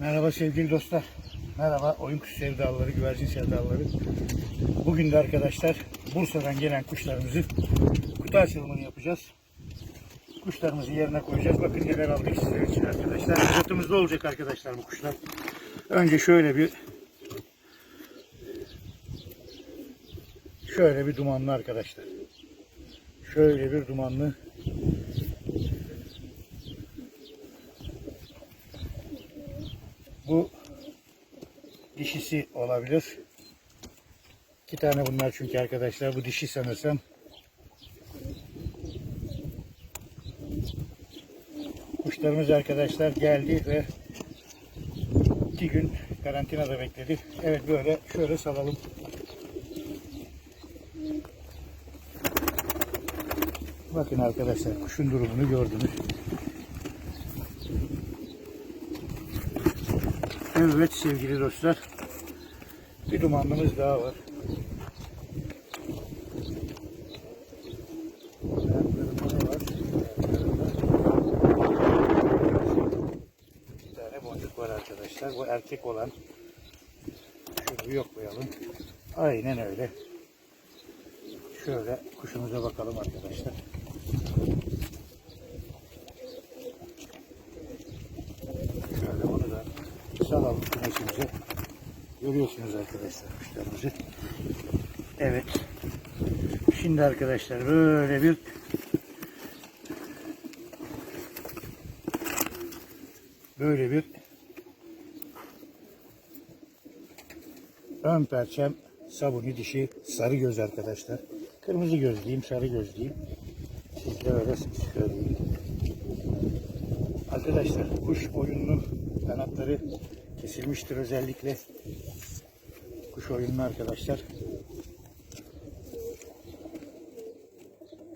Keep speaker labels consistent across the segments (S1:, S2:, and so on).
S1: Merhaba sevgili dostlar. Merhaba oyun kuş sevdalıları, güvercin sevdalıları. Bugün de arkadaşlar Bursa'dan gelen kuşlarımızı kutu açılımını yapacağız. Kuşlarımızı yerine koyacağız. Bakın neler aldık sizler için arkadaşlar. Fiyatımızda olacak arkadaşlar bu kuşlar. Önce şöyle bir şöyle bir dumanlı arkadaşlar. Şöyle bir dumanlı dişisi olabilir. İki tane bunlar çünkü arkadaşlar. Bu dişi sanırsam. Kuşlarımız arkadaşlar geldi ve iki gün karantinada bekledi. Evet böyle şöyle salalım. Bakın arkadaşlar kuşun durumunu gördünüz. Evet sevgili dostlar. Bir dumanlımız daha var. Bir tane boncuk var arkadaşlar. Bu erkek olan. Şunu yoklayalım. Aynen öyle. Şöyle kuşumuza bakalım arkadaşlar. Şöyle onu da salalım güneşimize. Görüyorsunuz arkadaşlar kuşlarımızı. Evet. Şimdi arkadaşlar böyle bir böyle bir ön perçem sabuni dişi sarı göz arkadaşlar. Kırmızı göz diyeyim, sarı göz diyeyim. Siz de öyle söyleyeyim. Arkadaşlar kuş oyunlu kanatları kesilmiştir özellikle. Kuş oyunlu arkadaşlar.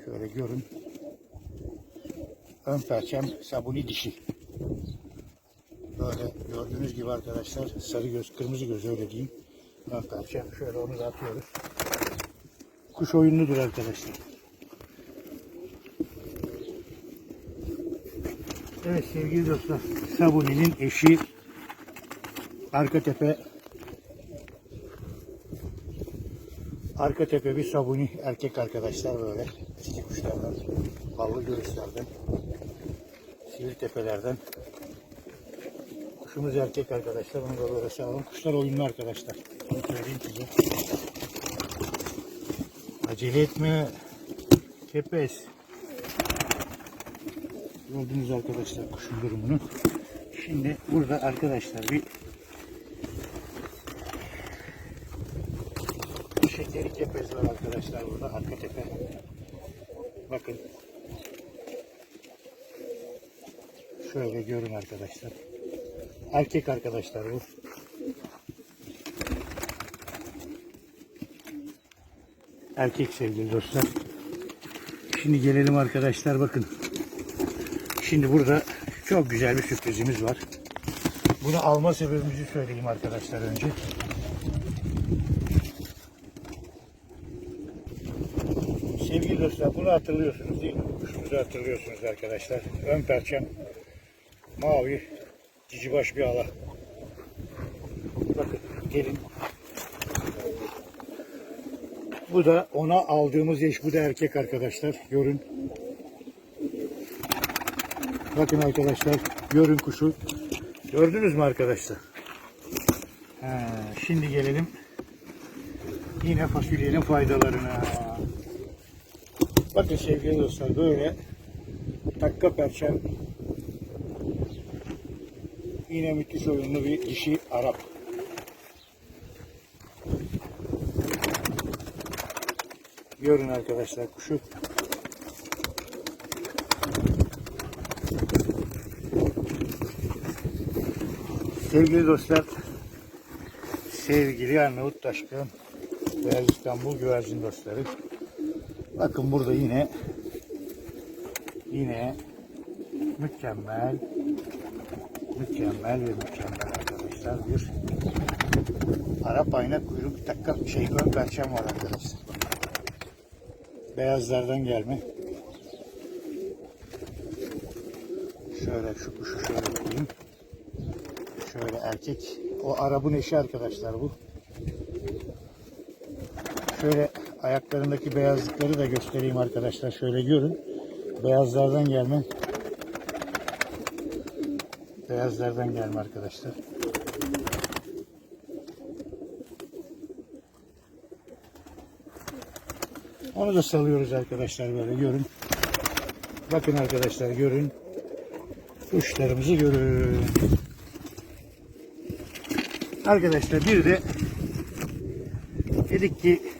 S1: Şöyle görün. Ön perçem sabuni dişi. Böyle gördüğünüz gibi arkadaşlar sarı göz, kırmızı göz öyle diyeyim. Ön perçem. Şöyle onu da atıyoruz. Kuş oyunludur arkadaşlar. Evet sevgili dostlar. Sabuni'nin eşi arka tepe. Arka tepe bir sabuni erkek arkadaşlar böyle. Eski kuşlardan ballı göğüslerden sivri tepelerden. Kuşumuz erkek arkadaşlar onu da böyle sağlam kuşlar oyunlu arkadaşlar. Onu söyleyeyim size. Acele etme. Kepez Gördünüz arkadaşlar kuşun durumunu. Şimdi burada arkadaşlar bir şekeri kepez var arkadaşlar burada arka tepe. Bakın. Şöyle görün arkadaşlar. Erkek arkadaşlar bu. Erkek sevgili dostlar. Şimdi gelelim arkadaşlar bakın. Şimdi burada çok güzel bir sürprizimiz var. Bunu alma sebebimizi söyleyeyim arkadaşlar önce. Dostlar bunu hatırlıyorsunuz değil mi? Kuşumuzu hatırlıyorsunuz arkadaşlar. Ön perçem mavi cicibaş bir ala. Bakın gelin. Bu da ona aldığımız eş. Bu da erkek arkadaşlar. Görün. Bakın arkadaşlar görün kuşu. Gördünüz mü arkadaşlar? Ha, şimdi gelelim yine fasulyenin faydalarına. Bakın sevgili dostlar böyle takka perçem yine müthiş oyunlu bir dişi Arap. Görün arkadaşlar kuşu. Sevgili dostlar, sevgili Arnavut Taşkın ve İstanbul güvercin dostları. Bakın burada yine yine mükemmel mükemmel ve mükemmel arkadaşlar bir Arap ayna kuyruk takka şey ön perçem var arkadaşlar. Beyazlardan gelme. Şöyle şu kuşu şöyle koyayım. Şöyle erkek. O Arap'ın eşi arkadaşlar bu. Şöyle ayaklarındaki beyazlıkları da göstereyim arkadaşlar. Şöyle görün. Beyazlardan gelme. Beyazlardan gelme arkadaşlar. Onu da salıyoruz arkadaşlar böyle görün. Bakın arkadaşlar görün. Kuşlarımızı görün. Arkadaşlar bir de dedik ki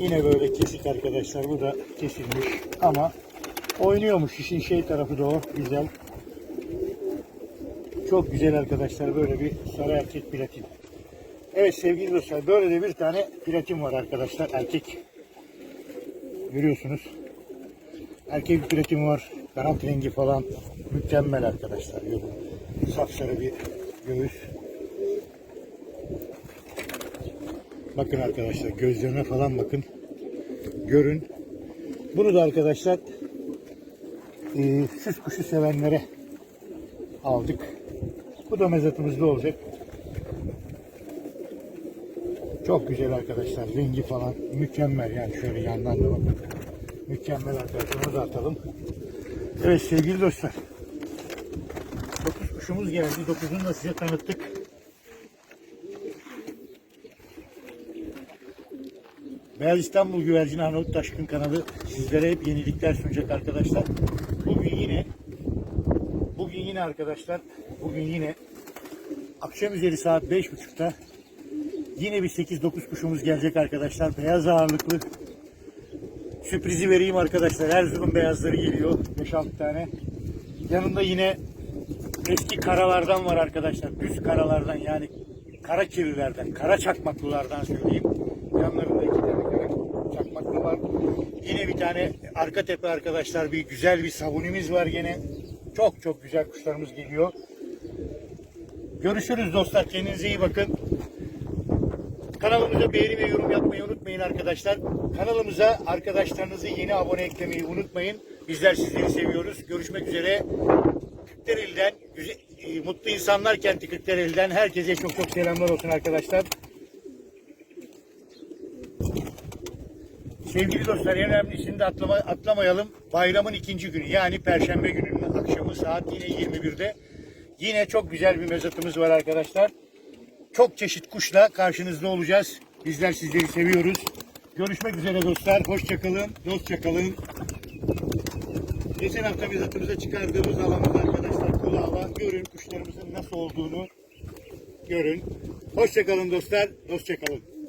S1: yine böyle kesik arkadaşlar. Bu da kesilmiş ama oynuyormuş. işin şey tarafı da o. Güzel. Çok güzel arkadaşlar. Böyle bir sarı erkek platin. Evet sevgili dostlar böyle de bir tane platin var arkadaşlar. Erkek. Görüyorsunuz. Erkek platin var. Kanat rengi falan mükemmel arkadaşlar. Görün. Sapsarı bir göğüs. Bakın arkadaşlar gözlerine falan bakın. Görün. Bunu da arkadaşlar e, süs kuşu sevenlere aldık. Bu da mezatımızda olacak. Çok güzel arkadaşlar. Rengi falan mükemmel yani şöyle yandan da bakın. Mükemmel arkadaşlar. Onu da atalım. Evet sevgili dostlar. 9 kuşumuz geldi. 9'unu da size tanıttık. Beyaz İstanbul Güvercini Arnavut Taşkın kanalı sizlere hep yenilikler sunacak arkadaşlar. Bugün yine bugün yine arkadaşlar bugün yine akşam üzeri saat 5.30'da yine bir 8-9 kuşumuz gelecek arkadaşlar. Beyaz ağırlıklı sürprizi vereyim arkadaşlar. Erzurum beyazları geliyor. 5-6 tane. Yanında yine eski karalardan var arkadaşlar. Düz karalardan yani kara kirlilerden, kara çakmaklılardan söyleyeyim. Yanlarında iki tane kara çakmaklı var. Yine bir tane arka tepe arkadaşlar bir güzel bir sabunimiz var gene. Çok çok güzel kuşlarımız geliyor. Görüşürüz dostlar. Kendinize iyi bakın. Kanalımıza beğeni ve yorum yapmayı unutmayın arkadaşlar. Kanalımıza arkadaşlarınızı yeni abone eklemeyi unutmayın. Bizler sizleri seviyoruz. Görüşmek üzere. Kırklareli'den, e, mutlu insanlar kenti Kırklareli'den herkese çok çok selamlar olsun arkadaşlar. Sevgili dostlar en önemlisini de atlama, atlamayalım. Bayramın ikinci günü yani Perşembe gününün akşamı saat yine 21'de. Yine çok güzel bir mezatımız var arkadaşlar. Çok çeşit kuşla karşınızda olacağız. Bizler sizleri seviyoruz. Görüşmek üzere dostlar. Hoşçakalın. Dostça kalın. Geçen hafta mezatımıza çıkardığımız alanımız arkadaşlar kulağla görün kuşlarımızın nasıl olduğunu görün. Hoşçakalın dostlar. Dostça kalın.